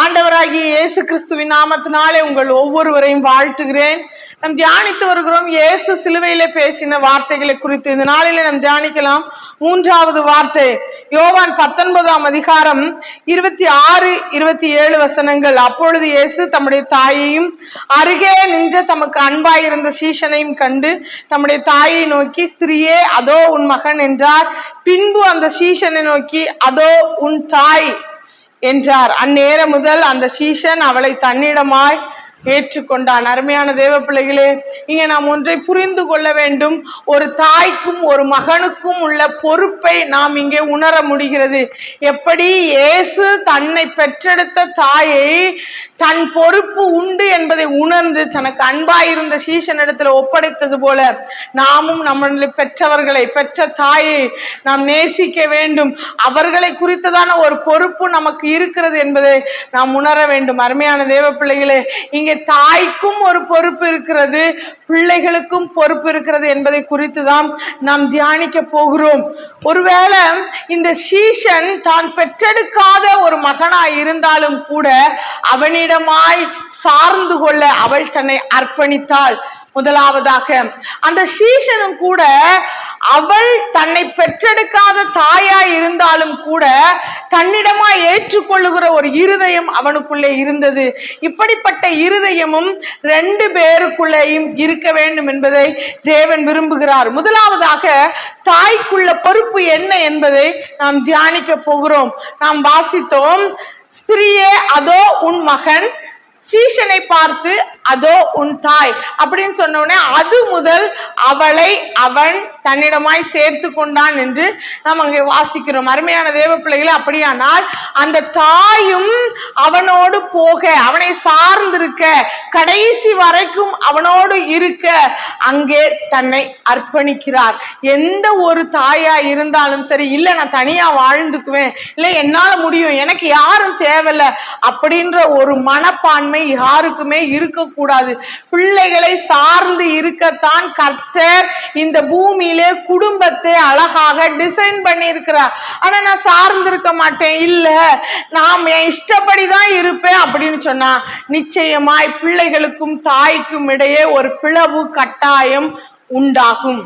ஆண்டவராகிய இயேசு கிறிஸ்துவின் நாமத்தினாலே உங்கள் ஒவ்வொருவரையும் வாழ்த்துகிறேன். நம் தியானித்து வருகிறோம் இயேசு சிலுவையில பேசின வார்த்தைகளை குறித்து. இந்த நாளிலே நாம் தியானிக்கலாம். மூன்றாவது வார்த்தை யோவான் பத்தொன்பதாம் அதிகாரம் இருபத்தி ஆறு இருபத்தி ஏழு வசனங்கள். அப்பொழுது இயேசு தம்முடைய தாயையும் அருகே நின்ற தமக்கு அன்பாயிருந்த சீஷனையும் கண்டு தம்முடைய தாயை நோக்கி ஸ்திரியே அதோ உன் மகன் என்றார். பின்பு அந்த சீஷனை நோக்கி அதோ உன் தாய் என்றார். அந்நேரம் முதல் அந்த சீஷன் அவளை தன்னிடமாய் ஏற்றுக்கொண்டான். அருமையான தேவ பிள்ளைகளே இங்கே நாம் ஒன்றை புரிந்து கொள்ள வேண்டும். ஒரு தாய்க்கும் ஒரு மகனுக்கும் உள்ள பொறுப்பை நாம் இங்கே உணர முடிகிறது. எப்படி? இயேசு தன்னை பெற்றெடுத்த தாயை தன் பொறுப்பு உண்டு என்பதை உணர்ந்து தனக்கு அன்பாயிருந்த சீசனிடத்தில் ஒப்படைத்தது போல நாமும் நம்மளை பெற்றவர்களை பெற்ற தாயை நாம் நேசிக்க வேண்டும். அவர்களை குறித்ததான ஒரு பொறுப்பு நமக்கு இருக்கிறது என்பதை நாம் உணர வேண்டும். அருமையான தேவ பிள்ளைகளே இங்கே தாய்க்கும் ஒரு பொறுப்பு இருக்கிறது பிள்ளைகளுக்கும் பொறுப்பு இருக்கிறது என்பதை குறித்து தான் நாம் தியானிக்க போகிறோம். ஒருவேளை இந்த சீசன் தான் பெற்றெடுக்காத ஒரு மகனாய் இருந்தாலும் கூட அவனிடமாய் சார்ந்து கொள்ள அவள் தன்னை அர்ப்பணித்தாள். முதலாவதாக அந்த சீஷனும் கூட அவள் தன்னை பெற்றெடுக்காத தாயா இருந்தாலும் கூட தன்னிடமா ஏற்றுக்கொள்ளுகிற ஒரு இருதயம் அவனுக்குள்ளே இருந்தது. இப்படிப்பட்ட இருதயமும் ரெண்டு பேருக்குள்ளேயும் இருக்க வேண்டும் என்பதை தேவன் விரும்புகிறார். முதலாவதாக தாய்க்குள்ள பொறுப்பு என்ன என்பதை நாம் தியானிக்க போகிறோம். நாம் வாசித்தோம் ஸ்திரியே அதோ உன் மகன். சீஷனை பார்த்து அதோ உன் தாய். அப்படின்னு சொன்ன அது முதல் அவளை அவன் தன்னிடமாய் சேர்த்து கொண்டான் என்று நாம் அங்கே வாசிக்கிறோம். அருமையான தேவ பிள்ளைகளை அப்படியானால் அந்த தாயும் அவனோடு போக அவனை சார்ந்திருக்க கடைசி வரைக்கும் அவனோடு இருக்க அங்கே தன்னை அர்ப்பணிக்கிறார். எந்த ஒரு தாயா இருந்தாலும் சரி இல்லை நான் தனியா வாழ்ந்துக்குவேன். இல்லை என்னால முடியும். எனக்கு யாரும் தேவையில்ல. அப்படின்ற ஒரு மனப்பான்மை யாருக்குமே இருக்கக்கூடாது. கூடாது பிள்ளைகளை சார்ந்து இருக்கத்தான் கர்த்தர் இந்த பூமியிலே குடும்பத்தை அழகாக டிசைன் பண்ணியிருக்கிறார். ஆனா நான் சார்ந்து இருக்க மாட்டேன். இல்ல நாம் என் இஷ்டப்படி தான் இருப்பேன் அப்படின்னு சொன்னா நிச்சயமாய் பிள்ளைகளுக்கும் தாய்க்கும் இடையே ஒரு பிளவு கட்டாயம் உண்டாகும்.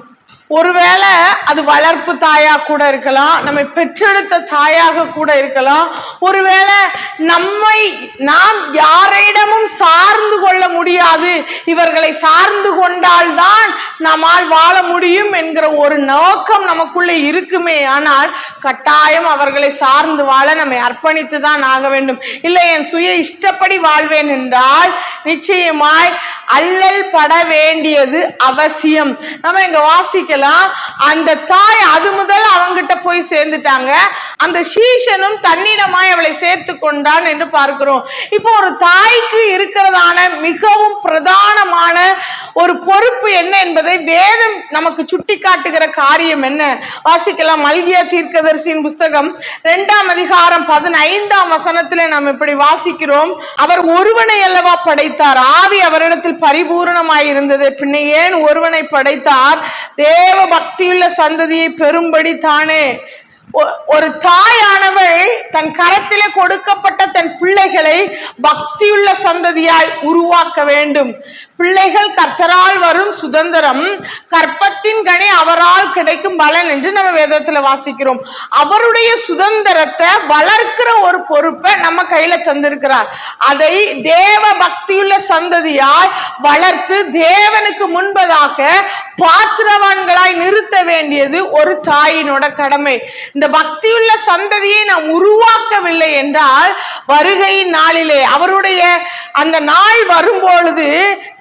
ஒருவேளை அது வளர்ப்பு தாயா கூட இருக்கலாம் நம்மை பெற்றெடுத்த தாயாக கூட இருக்கலாம். ஒருவேளை நம்மை நாம் யாரிடமும் சார்ந்து கொள்ள முடியாது இவர்களை சார்ந்து கொண்டால்தான் நம்மால் வாழ முடியும் என்கிற ஒரு நோக்கம் நமக்குள்ளே இருக்குமே. ஆனால் கட்டாயம் அவர்களை சார்ந்து வாழ நம்மை அர்ப்பணித்து தான் ஆக வேண்டும். இல்லை என் சுய இஷ்டப்படி வாழ்வேன் என்றால் நிச்சயமாய் அல்லல் பட வேண்டியது அவசியம். நம்ம இங்க வாசிக்கலாம். அந்த தாய் அது முதல் அவங்கிட்ட போய் சேர்ந்துட்டாங்க. அந்த சீஷனும் தன்னிடமாய் அவளை சேர்த்து கொண்டான் என்று பார்க்கிறோம். இப்போ ஒரு தாய்க்கு இருக்கிறதான மிகவும் பிரதானமான ஒரு பொறுப்பு என்ன என்பதை வேதம் நமக்கு சுட்டி காட்டுகிற காரியம் என்ன? வாசிக்கலாம். மல்கியா தீர்க்கதரிசியின் புஸ்தகம் இரண்டாம் அதிகாரம் பதினைந்தாம் வசனத்துல நாம் இப்படி வாசிக்கிறோம். அவர் ஒருவனை அல்லவா படைத்தார்? ஆவி அவரிடத்தில் பரிபூரணமாய் இருந்தது பின்ன ஏன் ஒருவனை படைத்தார்? தேவ பக்தியுள்ள சந்ததியை பெறும்படி தானே. ஒரு தாயானவள் தன் கரத்திலே கொடுக்கப்பட்ட தன் பிள்ளைகளை பக்தியுள்ள சந்ததியாய் உருவாக்க வேண்டும். பிள்ளைகள் கர்த்தரால் வரும் சுதந்திரம் கற்பத்தின் கனி அவரால் கிடைக்கும் பலன் என்று நம்ம வேதத்துல வாசிக்கிறோம். அவருடைய சுதந்திரத்தை வளர்க்கிற ஒரு பொறுப்பை நம்ம கையில தந்திருக்கிறார். அதை தேவ பக்தியுள்ள சந்ததியாய் வளர்த்து தேவனுக்கு முன்பதாக பாத்திரவான்களாய் நிறுத்த வேண்டியது ஒரு தாயினோட கடமை. இந்த பக்தியுள்ள சந்ததியை நாம் உருவாக்கவில்லை என்றால் வருகையின் நாளிலே அவருடைய அந்த நாள் வரும்பொழுது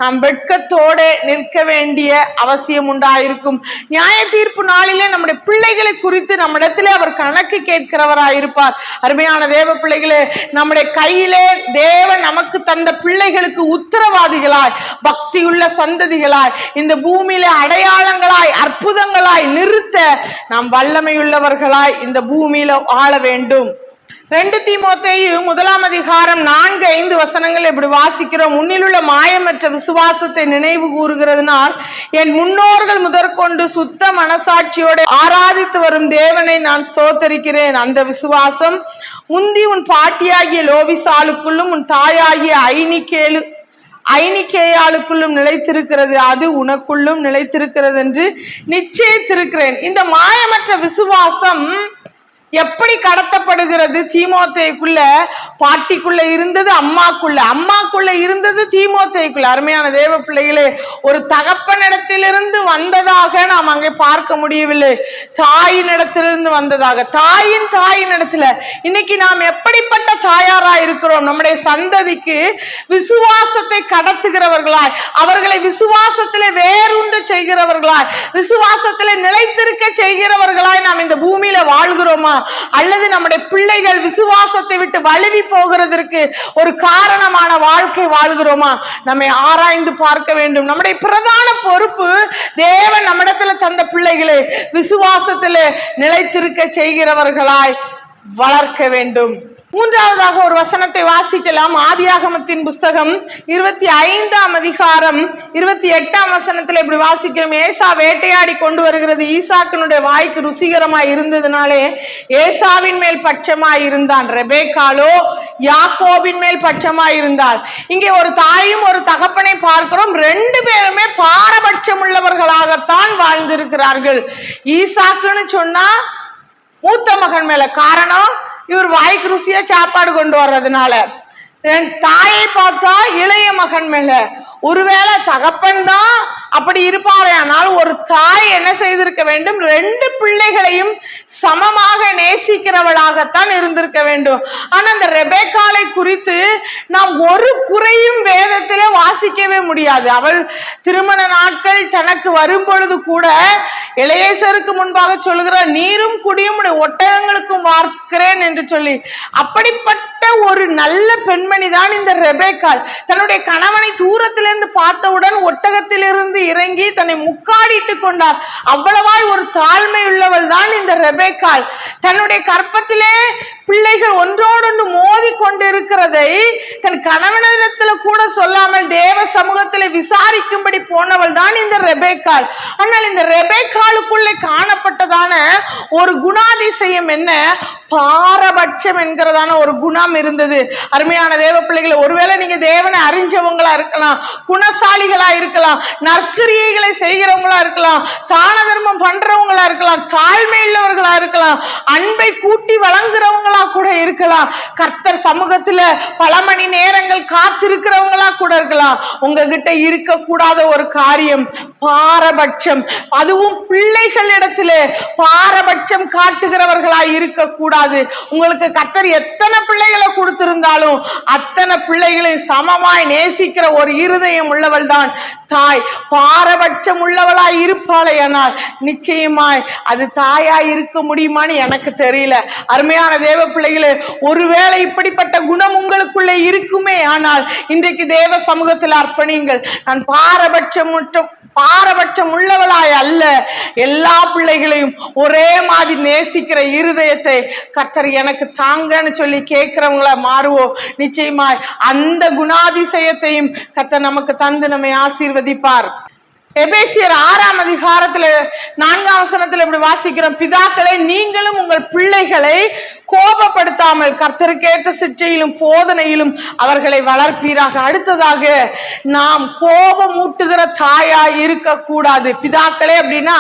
நாம் வெட்கத்தோடு நிற்க வேண்டிய அவசியம் உண்டாயிருக்கும். நியாய தீர்ப்பு நாளிலே நம்முடைய பிள்ளைகளை குறித்து நம்மிடத்திலே அவர் கணக்கு கேட்கிறவராயிருப்பார். அருமையான தேவ பிள்ளைகளே நம்முடைய கையிலே தேவன் நமக்கு தந்த பிள்ளைகளுக்கு உத்தரவாதிகளாய் பக்தியுள்ள சந்ததிகளாய் இந்த பூமியில அடையாளங்களாய் அற்புதங்களாய் நிறுத்த நாம் வல்லமையுள்ளவர்களாய் இந்த பூமியில வாழ வேண்டும். ரெண்டு தீமோத்தையு முதலாம் அதிகாரம் நான்கு ஐந்து வசனங்கள் இப்படி வாசிக்கிறோம். உன்னிலுள்ள மாயமற்ற விசுவாசத்தை நினைவு கூறுகிறதுனால் என் முன்னோர்கள் முதற்கொண்டு சுத்த மனசாட்சியோடு ஆராதித்து வரும் தேவனை நான் ஸ்தோத்தரிக்கிறேன். அந்த விசுவாசம் முந்தி உன் பாட்டியாகிய லோவிசாலுக்குள்ளும் உன் தாயாகிய ஐனிக்கேலு ஐனிக்கேயாளுக்குள்ளும் நிலைத்திருக்கிறது. அது உனக்குள்ளும் நிலைத்திருக்கிறது என்று நிச்சயித்திருக்கிறேன். இந்த மாயமற்ற விசுவாசம் எப்படி கடத்தப்படுகிறது தீமோத்தைக்குள்ள? பாட்டிக்குள்ள இருந்தது அம்மாக்குள்ள. அம்மாக்குள்ள இருந்தது தீமோத்தைக்குள்ள. அருமையான தேவ பிள்ளைகளே ஒரு தகப்பனிடத்திலிருந்து வந்ததாக நாம் அங்கே பார்க்க முடியவில்லை. தாயினிடத்திலிருந்து வந்ததாக. தாயின் தாயினிடத்துல. இன்னைக்கு நாம் எப்படிப்பட்ட தாயாரா இருக்கிறோம்? நம்முடைய சந்ததிக்கு விசுவாசத்தை கடத்துகிறவர்களாய் அவர்களை விசுவாசத்திலே வேறுண்டு செய்கிறவர்களாய் விசுவாசத்திலே நிலைத்திருக்க செய்கிறவர்களாய் நாம் இந்த பூமியில வாழ்கிறோமா? அல்லது நம்முடைய பிள்ளைகள் விசுவாசத்தை விட்டு வழுவி போகிறதற்கு ஒரு காரணமான வாழ்க்கை வாழ்கிறோமா? நம்மை ஆராய்ந்து பார்க்க வேண்டும். நம்முடைய பிரதான பொறுப்பு தேவன் நம்மிடத்துல தந்த பிள்ளைகளை விசுவாசத்துல நிலைத்திருக்க செய்கிறவர்களாய் வளர்க்க வேண்டும். மூன்றாவதாக ஒரு வசனத்தை வாசிக்கலாம். ஆதியாகமத்தின் புஸ்தகம் இருபத்தி ஐந்தாம் அதிகாரம் இருபத்தி எட்டாம் வசனத்தில் இப்படி வாசிக்கிறோம். ஏசா வேட்டையாடி கொண்டு வருகிறது. ஈசாக்கினுடைய வாய்க்கு ருசிகரமாய் இருந்ததுனாலே ஏசாவின் மேல் பட்சமாய் இருந்தான். ரெபேக்காலோ யாக்கோவின் மேல் பட்சமாய் இருந்தார். இங்கே ஒரு தாயும் ஒரு தகப்பனை பார்க்கிறோம். ரெண்டு பேருமே பாரபட்சம் உள்ளவர்களாகத்தான் வாழ்ந்திருக்கிறார்கள். ஈசாக்குன்னு சொன்னா மூத்த மகன் மேல காரணம் இவர் வாய்க்கு ருசியா சாப்பாடு கொண்டு வர்றதுனால. என் தாயை பார்த்தா இளைய மகன் மேல. ஒருவேளை தகப்பன் தான் அப்படி இருப்பாரே. ஆனால் ஒரு தாய் என்ன செய்திருக்க வேண்டும்? ரெண்டு பிள்ளைகளையும் சமமாக நேசிக்கிறவளாகத்தான் இருந்திருக்க வேண்டும். ஆனா அந்த ரெபேக்காலை குறித்து நாம் ஒரு குறையும் வேதத்திலே வாசிக்கவே முடியாது. அவள் திருமண நாட்கள் தனக்கு வரும் பொழுது கூட இளையேசருக்கு முன்பாக சொல்கிறார் நீரும் குடியும் ஒட்டகங்களுக்கும் வார்க்கிறேன் என்று சொல்லி. அப்படிப்பட்ட ஒரு நல்ல பெண்மணி தான் இந்த ரெபேக்கால் தன்னுடைய கணவனை தூரத்திலிருந்து பார்த்தவுடன் ஒட்டகத்திலிருந்து இறங்கி தன்னை முக்காடிட்டு கொண்டார். அவ்வளவாய் ஒரு தாழ்மை உள்ளவள் தான் இந்த ரெபேக்கால் தன்னுடைய கற்பத்திலே பிள்ளைகள் ஒன்றோடொன்று மோதி கொண்டிருக்கிறதை தன் கணவனிடத்துல கூட சொல்லாமல் தேவ சமூகத்திலே விசாரிக்கும்படி போனவள் தான் இந்த ரெபேக்கால் ஆனால் இந்த ரெபேக்காலுக்குள்ளே காணப்பட்டதான ஒரு குணாதிசயம் என்ன? பாரபட்சம் என்கிறதான ஒரு குணம் இருந்தது. அருமையான தேவ பிள்ளைகளை ஒருவேளை நீங்க தேவனை அறிஞ்சவங்களா இருக்கலாம் குணசாலிகளா இருக்கலாம் நற்கிரியைகளை செய்கிறவங்களா இருக்கலாம் தான தர்மம் பண்றவங்களா இருக்கலாம் தாழ்மை உள்ளவர்களா இருக்கலாம் அன் அன்பை கூட்டி வழங்குறவங்களா கூட இருக்கலாம். கர்த்தர் சமூகத்துல பல மணி நேரங்கள் காத்திருக்கிறவங்களா கூட இருக்கலாம். உங்ககிட்ட இருக்கக்கூடாத ஒரு காரியம் பாரபட்சம். அதுவும் பிள்ளைகளிடத்திலே பாரபட்சம் காட்டுகிறவர்களாய் இருக்கக்கூடாது. உங்களுக்கு கர்த்தர் எத்தனை பிள்ளைகளை கொடுத்திருந்தாலும் அத்தனை பிள்ளைகளை சமமாய் நேசிக்கிற ஒரு இருதயம் உள்ளவள் தான் தாய். பாரபட்சம் உள்ளவளாய் இருப்பாளே ஆனால் நிச்சயமாய் அது தாயாய் இருக்க முடியுமான்னு எனக்கு தெரியும் தெரியல. அருமையான தேவ பிள்ளைகளே ஒருவேளை இப்படிப்பட்ட குணம் உங்களுக்குள்ளே இருக்குமே ஆனால் இன்றைக்கு தேவ சமூகத்தில் அர்ப்பணிங்கள் நான் பாரபட்சம் மற்றும் பாரபட்சம் உள்ளவளாய் அல்ல. எல்லா பிள்ளைகளையும் ஒரே மாதிரி நேசிக்கிற இருதயத்தை கர்த்தர் எனக்கு தாங்கன்னு சொல்லி கேட்கிறவங்களா மாறுவோம். நிச்சயமாய் அந்த குணாதிசயத்தையும் கர்த்தர் நமக்கு தந்து நம்மை ஆசீர்வதிப்பார். எபேசியர் ஆறாம் அதிகாரத்துல நான்காம் வசனத்துல இப்படி வாசிக்கிறோம். பிதாக்களை நீங்களும் உங்கள் பிள்ளைகளை கோபப்படுத்தாமல் கர்த்தருக்கேற்ற சிற்றையிலும் போதனையிலும் அவர்களை வளர்ப்பீராக. அடுத்ததாக நாம் கோபம் ஊட்டுகிற தாயா இருக்கக்கூடாது. பிதாக்களே அப்படின்னா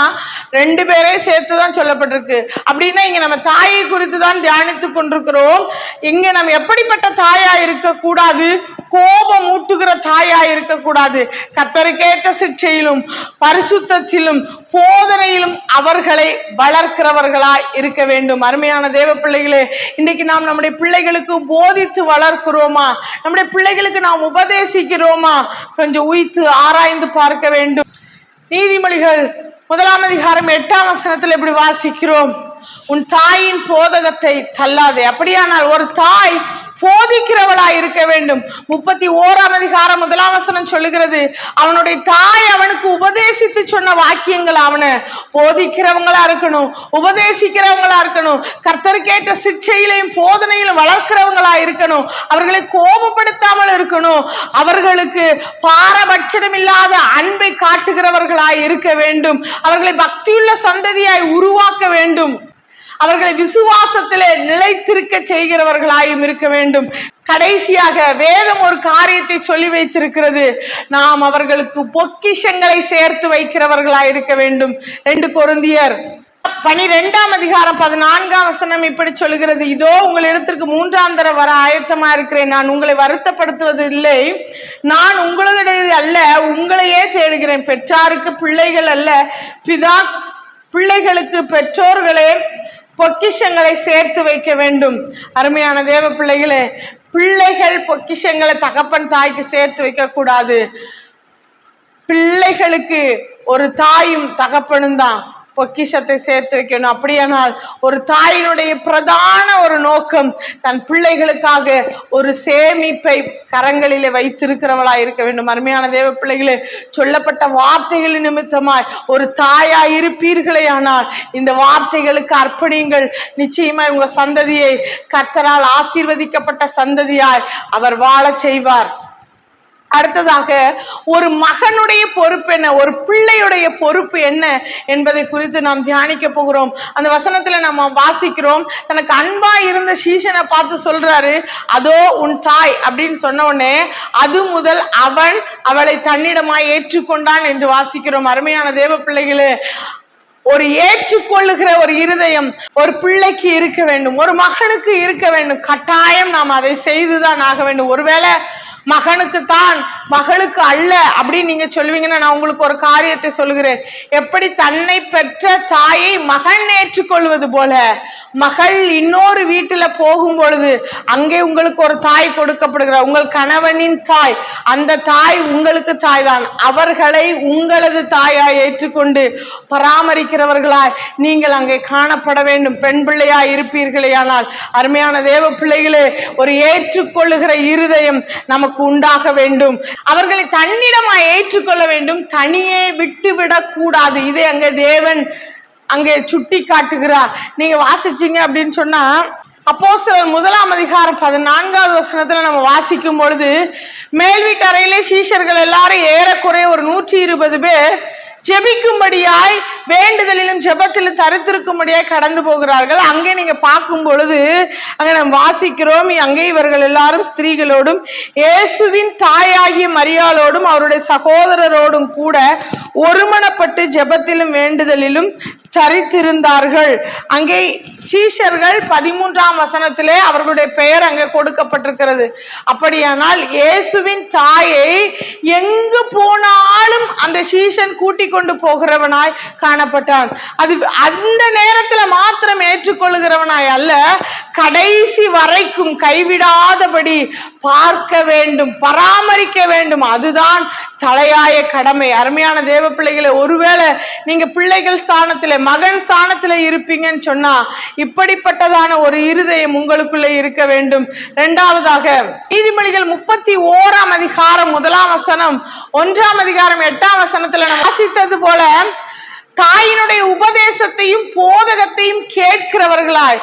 ரெண்டு பேரே சேர்த்து தான் சொல்லப்பட்டிருக்கு. அப்படின்னா இங்க நம்ம தாயை குறித்து தான் தியானித்து கொண்டிருக்கிறோம். இங்க நம்ம எப்படிப்பட்ட தாயா இருக்கக்கூடாது? கோபம் ஊட்டுகிற தாயா இருக்கக்கூடாது. கத்தருக்கேற்ற சிற்சையிலும் பரிசுத்தத்திலும் போதனையிலும் அவர்களை வளர்க்கிறவர்களாய் இருக்க வேண்டும். அருமையான தேவ பிள்ளைகளே இன்னைக்கு நாம் நம்முடைய பிள்ளைகளுக்கு போதித்து வளர்க்கிறோமா? நம்முடைய பிள்ளைகளுக்கு நாம் உபதேசிக்கிறோமா? கொஞ்சம் உய்த்து ஆராய்ந்து பார்க்க வேண்டும். நீதிமொழிகள் முதலாம் அதிகாரம் எட்டாம் வசனத்தில் இப்படி வாசிக்கிறோம். உன் தாயின் போதகத்தை தள்ளாதே. அப்படியானால் ஒரு தாய் போதிக்கிறவளா இருக்க வேண்டும். முப்பத்தி ஓராம் அதிகாரம் முதலாம் வசனம் சொல்லுகிறது அவனுடைய தாய் அவனுக்கு உபதேசித்து சொன்ன வாக்கியங்கள் அவனை போதிக்கிறவங்களா இருக்கணும் உபதேசிக்கிறவங்களா இருக்கணும். கர்த்தருக்கேற்ற சிக்ஷையிலையும் போதனையிலும் வளர்க்கிறவங்களா இருக்கணும். அவர்களை கோபப்படுத்தாமல் இருக்கணும். அவர்களுக்கு பாரபட்சம் இல்லாத அன்பை காட்டுகிறவர்களாய் இருக்க வேண்டும். அவர்களை பக்தியுள்ள சந்ததியாய் உருவாக்க வேண்டும். அவர்களை விசுவாசத்திலே நிலைத்திருக்க செய்கிறவர்களாயும் இருக்க வேண்டும். கடைசியாக வேதம் ஒரு காரியத்தை சொல்லி வைத்திருக்கிறது. நாம் அவர்களுக்கு பொக்கிஷங்களை சேர்த்து வைக்கிறவர்களாய் இருக்க வேண்டும். ரெண்டு கொருந்தியர் பனிரெண்டாம் அதிகாரம் பதினான்காம் வசனம் இப்படி சொல்கிறது. இதோ உங்களிடத்திற்கு மூன்றாம் தர வர ஆயத்தமா இருக்கிறேன். நான் உங்களை வருத்தப்படுத்துவது இல்லை நான் உங்களுடைய அல்ல உங்களையே தேடுகிறேன். பெற்றாருக்கு பிள்ளைகள் அல்ல பிதா பிள்ளைகளுக்கு பெற்றோர்களே பொக்கிஷங்களை சேர்த்து வைக்க வேண்டும். அருமையான தேவ பிள்ளைகளே பிள்ளைகள் பொக்கிஷங்களை தகப்பன் தாய்க்கு சேர்த்து வைக்கக்கூடாது. பிள்ளைகளுக்கு ஒரு தாயும் தகப்பனும் தான். பொக்கிஷத்தை சேர்த்து வைக்கணும். அப்படியானால் ஒரு தாயினுடைய பிரதான ஒரு நோக்கம் தன் பிள்ளைகளுக்காக ஒரு சேமிப்பை கரங்களிலே வைத்திருக்கிறவளா இருக்க வேண்டும். அருமையான தேவ பிள்ளைகளே சொல்லப்பட்ட வார்த்தைகள் நிமித்தமாய் ஒரு தாயா இருப்பீர்களே ஆனால் இந்த வார்த்தைகளுக்கு அர்ப்பணியுங்கள். நிச்சயமாய் உங்க சந்ததியை கர்த்தரால் ஆசீர்வதிக்கப்பட்ட சந்ததியாய் அவர் வாழச் செய்வார். அடுத்ததாக ஒரு மகனுடைய பொறுப்பு என்ன? ஒரு பிள்ளையுடைய பொறுப்பு என்ன என்பதை குறித்து நாம் தியானிக்க போகிறோம். அந்த வசனத்துல நம்ம வாசிக்கிறோம். தனக்கு அன்பா இருந்த சீசனை பார்த்து சொல்றாரு அதோ உன் தாய் அப்படின்னு சொன்ன உடனே அது முதல் அவன் அவளை தன்னிடமாய் ஏற்றுக்கொண்டான் என்று வாசிக்கிறோம். அருமையான தேவ பிள்ளைகளே ஒரு ஏற்றுக்கொள்ளுகிற ஒரு இருதயம் ஒரு பிள்ளைக்கு இருக்க வேண்டும். ஒரு மகனுக்கு இருக்க வேண்டும். கட்டாயம் நாம் அதை செய்துதான் ஆக வேண்டும். ஒருவேளை மகனுக்கு தான் மகளுக்கு அல்ல அப்படின்னு நீங்க சொல்லுவீங்கன்னா நான் உங்களுக்கு ஒரு காரியத்தை சொல்லுகிறேன். எப்படி தன்னை பெற்ற தாயை மகன் ஏற்றுக்கொள்வது போல மகள் இன்னொரு வீட்டுல போகும் பொழுது அங்கே உங்களுக்கு ஒரு தாய் கொடுக்கப்படுகிறார். உங்கள் கணவனின் தாய் அந்த தாய் உங்களுக்கு தாய் தான் அவர்களை உங்களது தாயாய் ஏற்றுக்கொண்டு பராமரிக்கிறவர்களாய் நீங்கள் அங்கே காணப்பட வேண்டும். பெண் பிள்ளையாய் இருப்பீர்களே ஆனால் அருமையான தேவ பிள்ளைகளே ஒரு ஏற்றுக்கொள்ளுகிற இருதயம் நமக்கு உண்டாக வேண்டும். அவர்களை தன்னிடமாய் ஏற்றுக்கொள்ள வேண்டும். தனியே விட்டுவிடக் கூடாது. இதை அங்கே தேவன் அங்கே சுட்டி காட்டுகிறார் நீங்க வாசிச்சீங்க அப்படின்னு சொன்னா அப்போஸ்தலர் முதலாம் அதிகாரம் பதினான்காவது வசனத்துல நம்ம வாசிக்கும் பொழுது மேல் வீட்டு அறையிலே சீஷர்கள் எல்லாரும் ஏறக்குறைய ஒரு நூற்றி இருபது பேர் ஜெபிக்கும்படியாய் வேண்டுதலிலும் ஜெபத்திலும் தரித்திருக்கும்படியாய் கடந்து போகிறார்கள். அங்கே நீங்க பார்க்கும் பொழுது அங்கே நாம் வாசிக்கிறோம். அங்கே இவர்கள் எல்லாரும் ஸ்திரீகளோடும் இயேசுவின் தாயாகிய மரியாளோடும் அவருடைய சகோதரரோடும் கூட ஒருமனப்பட்டு ஜெபத்திலும் வேண்டுதலிலும் சரித்திருந்தார்கள் அங்கே சீஷர்கள் பதிமூன்றாம் வசனத்திலே அவர்களுடைய பெயர் அங்கே கொடுக்கப்பட்டிருக்கிறது. அப்படியானால் இயேசுவின் தாயை எங்கு போனாலும் அந்த சீஷன் கூட்டிக் கொண்டு போகிறவனாய் காணப்பட்டான். அது அந்த நேரத்தில் மாத்திரம் ஏற்றுக்கொள்கிறவனாய் அல்ல கடைசி வரைக்கும் கைவிடாதபடி பார்க்க வேண்டும் பராமரிக்க வேண்டும். அதுதான் தலையாய கடமை. அருமையான தேவ பிள்ளைகளை ஒருவேளை நீங்க பிள்ளைகள் ஸ்தானத்தில் மகன் ஸ்தானத்தில் இருப்பீங்கன்னு சொன்னா இப்படிப்பட்டதான ஒரு இருதயம் உங்களுக்குள்ளே இருக்க வேண்டும். இரண்டாவதாக நீதிமொழிகள் முப்பத்தி ஓராம் அதிகாரம் முதலாம் வசனம் ஒன்றாம் அதிகாரம் எட்டாம் வசனத்துல நம்ம வாசித்தது போல தாயினுடைய உபதேசத்தையும் போதகத்தையும் கேட்கிறவர்களாய்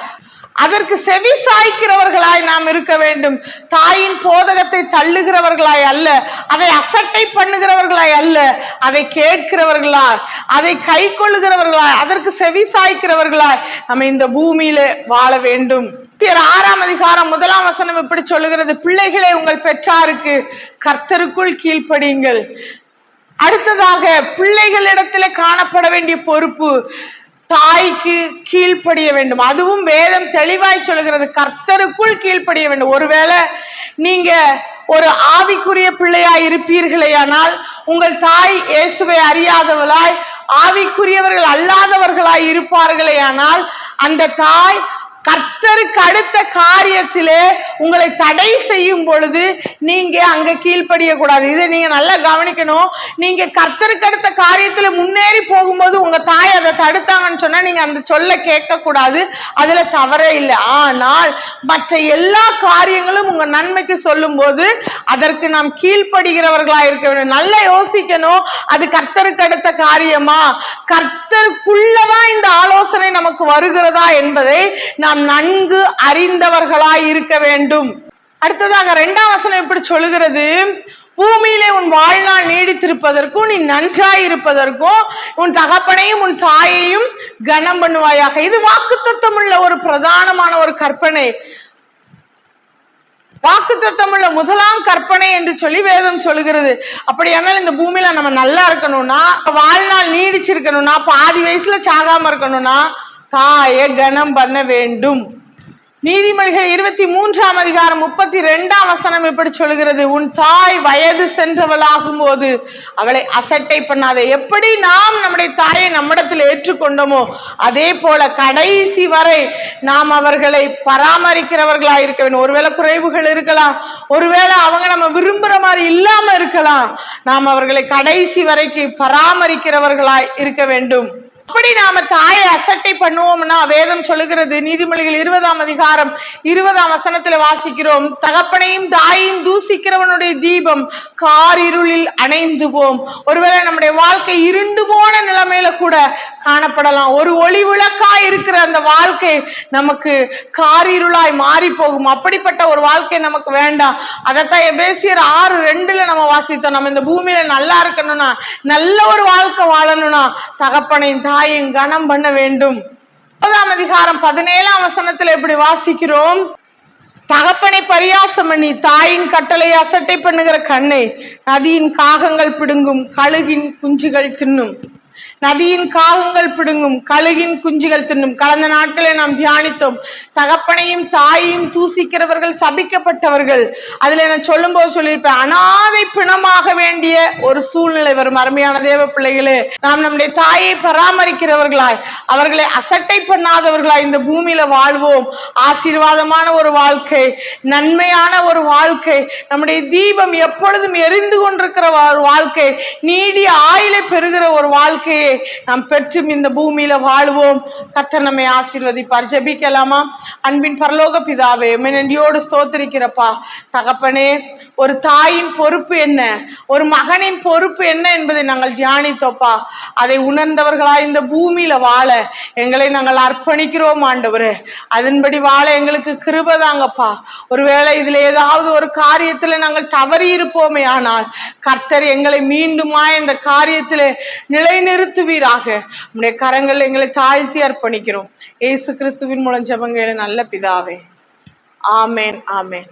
அதற்கு செவி சாய்க்கிறவர்களாய் நாம் இருக்க வேண்டும். தாயின் போதகத்தை தள்ளுகிறவர்களாய் அல்ல அதை அசட்டை பண்ணுகிறவர்களாய் அல்ல அதை கேட்கிறவர்களாய் அதை கை கொள்ளுகிறவர்களாய் அதற்கு செவி சாய்க்கிறவர்களாய் நம்ம இந்த பூமியில வாழ வேண்டும். ஆறாம் அதிகாரம் முதலாம் வசனம் இப்படி சொல்லுகிறது பிள்ளைகளை உங்கள் பெற்றாருக்கு கர்த்தருக்குள் கீழ்ப்படியுங்கள். அடுத்ததாக பிள்ளைகளிடத்துல காணப்பட வேண்டிய பொறுப்பு தாய்க்கு கீழ்ப்படிய வேண்டும். அதுவும் வேதம் தெளிவாய் சொல்கிறது கர்த்தருக்குள் கீழ்ப்படிய வேண்டும். ஒருவேளை நீங்க ஒரு ஆவிக்குரிய பிள்ளையாய் இருப்பீர்களேயானால் உங்கள் தாய் இயேசுவை அறியாதவளாய் ஆவிக்குரியவர்கள் அல்லாதவர்களாய் இருப்பார்களேயானால் அந்த தாய் கர்த்தருக்கு அடுத்த காரியத்திலே உங்களை தடை செய்யும் பொழுது நீங்க அங்க கீழ்ப்படிய கூடாது. இதை நீங்க நல்லா கவனிக்கணும். நீங்க கர்த்தருக்கு அடுத்த காரியத்துல முன்னேறி போகும்போது உங்க தாய் அதை தடுத்தாங்கன்னு சொன்னா நீங்க அந்த சொல்ல கேட்க கூடாது அதுல தவறே இல்லை. ஆனால் மற்ற எல்லா காரியங்களும் உங்க நன்மைக்கு சொல்லும்போது அதற்கு நாம் கீழ்ப்படுகிறவர்களா இருக்க வேண்டும். நல்லா யோசிக்கணும். அது கர்த்தருக்கு அடுத்த காரியமா? கர்த்தருக்குள்ளதான் இந்த ஆலோசனை நமக்கு வருகிறதா என்பதை நாம் நாம் நன்கு அறிந்தவர்களாய் இருக்க வேண்டும். அடுத்ததாக ரெண்டாம் வசனம் இப்படி சொல்லுகிறது? பூமியிலே உன் வாழ்நாள் நீடித்திருப்பதற்கும் நீ நன்றாய் இருப்பதற்கும் உன் தகப்பனையும் உன் தாயையும் கனம் பண்ணுவாயாக. இது வாக்குத்தத்தம் உள்ள ஒரு பிரதானமான ஒரு கற்பனை. வாக்குத்தத்தம் உள்ள முதலாம் கற்பனை என்று சொல்லி வேதம் சொல்லுகிறது. அப்படியானால் இந்த பூமியில நம்ம நல்லா இருக்கணும்னா வாழ்நாள் நீடிச்சிருக்கணும்னா பாதி வயசுல சாகாம இருக்கணும்னா தாயை கனம் பண்ண வேண்டும். நீதிமொழிகள் இருபத்தி மூன்றாம் அதிகாரம் முப்பத்தி ரெண்டாம் வசனம் இப்படி சொல்கிறது? உன் தாய் வயது சென்றவளாகும் போது அவளை அசட்டை பண்ணாதே. எப்படி நாம் நம்முடைய தாயை நம்மிடத்தில் ஏற்றுக்கொண்டோமோ அதே போல கடைசி வரை நாம் அவர்களை பராமரிக்கிறவர்களாக இருக்க வேண்டும். ஒருவேளை குறைவுகள் இருக்கலாம் ஒருவேளை அவங்க நம்ம விரும்புற மாதிரி இல்லாம இருக்கலாம். நாம் அவர்களை கடைசி வரைக்கு பராமரிக்கிறவர்களாய் இருக்க வேண்டும். அப்படி நாம தாயை அசட்டை பண்ணுவோம்னா வேதம் சொல்லுகிறது நீதிமொழிகள் இருபதாம் அதிகாரம் இருபதாம் வசனத்துல வாசிக்கிறோம் தகப்பனையும் தாயையும் தூசிக்கிறவனுடைய தீபம் காரிருளில் அணைந்து போம் ஒருவேளை நம்முடைய வாழ்க்கை இருண்டு போன நிலைமையில கூட காணப்படலாம். ஒரு ஒளி விளக்கா இருக்கிற அந்த வாழ்க்கை நமக்கு காரிருளாய் மாறி போகும் அப்படிப்பட்ட ஒரு வாழ்க்கை நமக்கு வேண்டாம். அதைத்தான் எபேசியர் ஆறு ரெண்டுல நம்ம வாசித்தோம். நம்ம இந்த பூமியில நல்லா இருக்கணும்னா நல்ல ஒரு வாழ்க்கை வாழணும்னா தகப்பனையும் தாய் கனம் பண்ண வேண்டும். முப்பதாம் அதிகாரம் பதினேழாம் வசனத்துல இப்படி வாசிக்கிறோம்? தகப்பனை பரியாசம் பண்ணி தாயின் கட்டளை அசட்டை பண்ணுகிற கண்ணை நதியின் காகங்கள் பிடுங்கும் கழுகின் குஞ்சுகள் தின்னும். நதியின் காகங்கள் பிடுங்கும் கழுகின் குஞ்சுகள் தின்னும். கடந்த நாட்களை நாம் தியானித்தோம். தகப்பனையும் தாயையும் தூசிக்கிறவர்கள் சபிக்கப்பட்டவர்கள். அதுல நான் சொல்லும் போது சொல்லியிருப்பேன் அனாதை பிணமாக வேண்டிய ஒரு சூழ்நிலை வரும். அருமையான தேவ பிள்ளைகளே நாம் நம்முடைய தாயை பராமரிக்கிறவர்களாய் அவர்களை அசட்டை பண்ணாதவர்களாய் இந்த பூமியில வாழ்வோம். ஆசீர்வாதமான ஒரு வாழ்க்கை நன்மையான ஒரு வாழ்க்கை நம்முடைய தீபம் எப்பொழுதும் எரிந்து கொண்டிருக்கிற ஒரு வாழ்க்கை நீடிய ஆயுளை பெறுகிற ஒரு வாழ்க்கையை நாம் பெற்றும் இந்த பூமியில வாழ்வோம். கத்தர் நம்மை ஆசீர்வதிப்பார். ஜெபிக்கலாமா? அன்பின் பரலோக பிதாவே நன்றியோடு ஸ்தோத்திரிக்கிறப்பா. தகப்பனே ஒரு தாயின் பொறுப்பு என்ன? ஒரு மகனின் பொறுப்பு என்ன என்பதை நாங்கள் தியானித்தோப்பா. அதை உணர்ந்தவர்களா இந்த பூமியில வாழ எங்களை நாங்கள் அர்ப்பணிக்கிறோம் ஆண்டவர். அதன்படி வாழ எங்களுக்கு கிருபதாங்கப்பா ஒருவேளை இதுல ஏதாவது ஒரு காரியத்துல நாங்கள் தவறி இருப்போமே ஆனால் கர்த்தர் எங்களை மீண்டுமா இந்த காரியத்திலே நிறுத்துவீராக. உடைய கரங்கள் எங்களை தாழ்த்தி அர்ப்பணிக்கிறோம். இயேசு கிறிஸ்துவின் மூலம் ஜெபங்களை நல்ல பிதாவே. ஆமேன் ஆமேன்.